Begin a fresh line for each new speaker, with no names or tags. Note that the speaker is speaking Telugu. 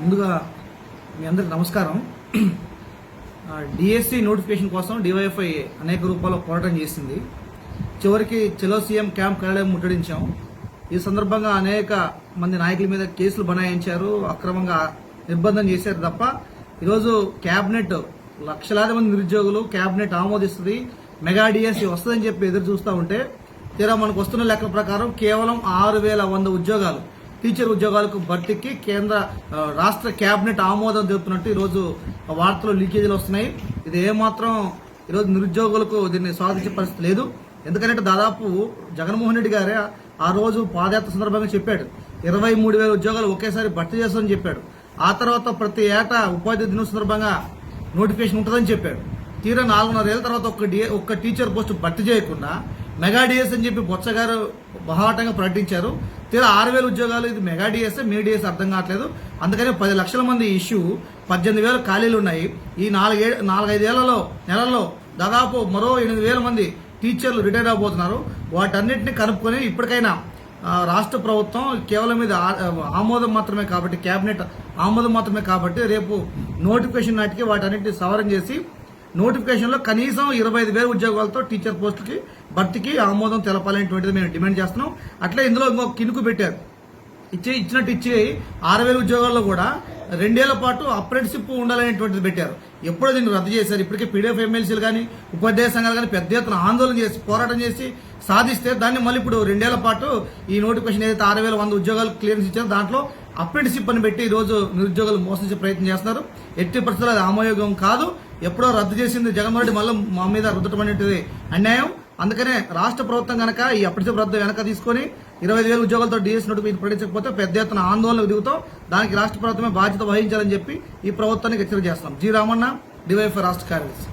ముందుగా మీ అందరికి నమస్కారం. డిఎస్సి నోటిఫికేషన్ కోసం డివైఎఫ్ఐ అనేక రూపాల్లో పోరాటం చేసింది. చివరికి చెలో సీఎం క్యాంప్ కార్యాలయం ముట్టడించాం. ఈ సందర్భంగా అనేక మంది నాయకుల మీద కేసులు బనాయించారు. అక్రమంగా నిర్బంధం చేశారు తప్ప ఈరోజు క్యాబినెట్ లక్షలాది మంది నిరుద్యోగులు క్యాబినెట్ ఆమోదిస్తుంది. మెగా డిఎస్సి వస్తుందని చెప్పి ఎదురు చూస్తూ ఉంటే తీరా మనకు వస్తున్న లెక్కల ప్రకారం కేవలం ఆరు వేల వంద ఉద్యోగాలు. టీచర్ ఉద్యోగాలకు భర్తీకి కేంద్ర రాష్ట్ర కేబినెట్ ఆమోదం తెలుపుతున్నట్టు ఈరోజు వార్తలు లీకేజీలు వస్తున్నాయి. ఇది ఏమాత్రం ఈరోజు నిరుద్యోగులకు దీన్ని స్వాగతించే పరిస్థితి లేదు. ఎందుకంటే దాదాపు జగన్మోహన్ రెడ్డి గారే ఆ రోజు పాదయాత్ర సందర్భంగా చెప్పాడు. ఇరవై మూడు వేల ఉద్యోగాలు ఒకేసారి భర్తీ చేస్తామని చెప్పాడు. ఆ తర్వాత ప్రతి ఏటా ఉపాధి దినం సందర్భంగా నోటిఫికేషన్ ఉంటుందని చెప్పాడు. తీరా నాలుగున్నర ఏళ్ళ తర్వాత ఒక్క డి ఒక్క టీచర్ పోస్ట్ భర్తీ చేయకుండా మెగా డిఎస్ అని చెప్పి బొత్స గారు బహాటంగా ప్రకటించారు. తీరా ఆరు వేల ఉద్యోగాలు ఇది మెగా డిఎస్ఏ మీ డిఎస్ అర్థం కావట్లేదు. అందుకని పది లక్షల మంది ఇష్యూ పద్దెనిమిది వేల ఖాళీలు ఉన్నాయి. ఈ నాలుగే నాలుగైదేళ్ళలో నెలల్లో దాదాపు మరో ఎనిమిది వేల మంది టీచర్లు రిటైర్ అవబోతున్నారు. వాటన్నిటిని కనుక్కొని ఇప్పటికైనా రాష్ట్ర ప్రభుత్వం కేవలం ఇది ఆమోదం మాత్రమే కాబట్టి కేబినెట్ ఆమోదం మాత్రమే కాబట్టి రేపు నోటిఫికేషన్ నాటికి వాటన్నిటిని సవరణ చేసి నోటిఫికేషన్లో కనీసం ఇరవై ఐదు వేల ఉద్యోగాలతో టీచర్ పోస్టులకి భర్తీకి ఆమోదం తెలపాలనేటువంటిది మేము డిమాండ్ చేస్తున్నాం. అట్లే ఇందులో ఇంకొక కినుకు పెట్టారు. ఇచ్చి ఇచ్చినట్టు ఇచ్చి ఆరు వేల ఉద్యోగాల్లో కూడా రెండేళ్ళ పాటు అప్రెంటిషిప్ ఉండాలనేటువంటిది పెట్టారు. ఎప్పుడో దీన్ని రద్దు చేశారు. ఇప్పటికే పీడిఎఫ్ ఎమ్మెల్సీలు కానీ ఉపాధ్యాయ సంఘాలు కానీ పెద్ద ఎత్తున ఆందోళన చేసి పోరాటం చేసి సాధిస్తే దాన్ని మళ్ళీ ఇప్పుడు రెండేళ్ళ పాటు ఈ నోటిఫికేషన్ ఏదైతే ఆరు వేల వంద ఉద్యోగాలు క్లియరెన్స్ ఇచ్చారో దాంట్లో అప్రెంటిషిప్ అని పెట్టి ఈ రోజు నిరుద్యోగులు మోసం చేసే ప్రయత్నం చేస్తున్నారు. ఎట్టి పరిస్థితుల్లో అది ఆమోయోగం కాదు. ఎప్పుడో రద్దు చేసింది జగన్మోహన్ రెడ్డి మళ్ళీ మా మీద రుద్దటం అనేది అన్యాయం. అందుకనే రాష్ట్ర ప్రభుత్వం కనుక ఈ అప్రెంటిషిప్ రద్దు వెనక తీసుకొని ఇరవై ఐదు వేల ఉద్యోగాలతో డిఎస్ నోటిఫికేషన్ ప్రకటించకపోతే పెద్ద ఎత్తున ఆందోళనకు దిగుతాం దానికి రాష్ట్ర ప్రభుత్వమే బాధ్యత వహించాలని చెప్పి ఈ ప్రభుత్వానికి హెచ్చరిక చేస్తాం. జి రామన్న డివైఎఫ్ రాష్ట్ర కార్యదర్శి.